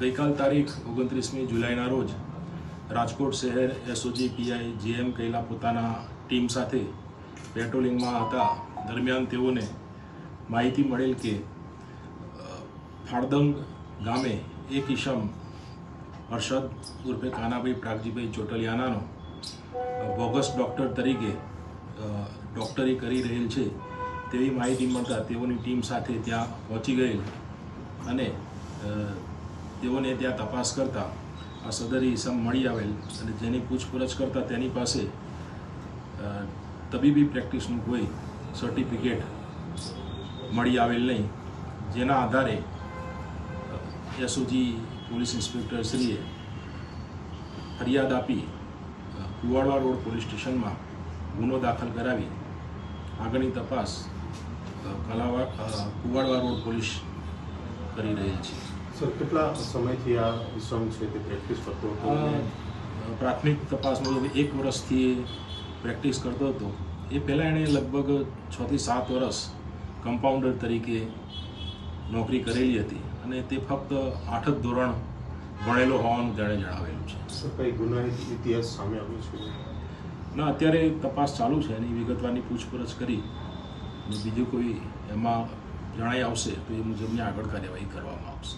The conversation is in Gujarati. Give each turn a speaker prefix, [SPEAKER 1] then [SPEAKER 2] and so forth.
[SPEAKER 1] ગઈકાલ તારીખ ઓગણત્રીસમી જુલાઈના રોજ રાજકોટ શહેર એસઓજી પીઆઈ જીએમ કૈલા પોતાના ટીમ સાથે પેટ્રોલિંગમાં હતા. દરમિયાન તેઓને માહિતી મળેલ કે ફાળદંગ ગામે એક ઈશમ હર્ષદ ઉર્ફે કાનાભાઈ પ્રાગજીભાઈ ચોટલિયાનાનો બોગસ ડૉક્ટર તરીકે ડૉક્ટરી કરી રહેલ છે તેવી માહિતી મળતા તેઓની ટીમ સાથે ત્યાં પહોંચી ગયેલ અને તેઓને ત્યાં તપાસ કરતા આ સદરી ઇસમ મળી આવેલ અને જેની પૂછપરછ કરતા તેની પાસે તબીબી પ્રેક્ટિસનું કોઈ સર્ટિફિકેટ મળી આવેલ નહીં. જેના આધારે એસઓજી પોલીસ ઇન્સ્પેક્ટર શ્રીએ ફરિયાદ આપી કુવાડવા રોડ પોલીસ સ્ટેશનમાં ગુનો દાખલ કરાવી. આગળની તપાસ કલાવા કુવાડવા રોડ પોલીસ કરી રહેલ છે.
[SPEAKER 2] સર કેટલા સમયથી આ ઈસમ છે તે પ્રેક્ટિસ કરતો હતો
[SPEAKER 1] પ્રાથમિક તપાસ મુજબ એક વર્ષથી પ્રેક્ટિસ કરતો હતો એ પહેલાં એણે લગભગ છથી સાત વર્ષ કમ્પાઉન્ડર તરીકે નોકરી કરેલી હતી અને તે ફક્ત આઠ જ ધોરણ ભણેલો હોવાનું તેણે જણાવેલું છે.
[SPEAKER 2] સર કઈ ગુનાહિત ઇતિહાસ સામે આવ્યો છે?
[SPEAKER 1] ના અત્યારે તપાસ ચાલુ છે એની વિગતવારની પૂછપરછ કરી. અને બીજું કોઈ એમાં જણાઈ આવશે તો એ મુજબની આગળ કાર્યવાહી કરવામાં આવશે.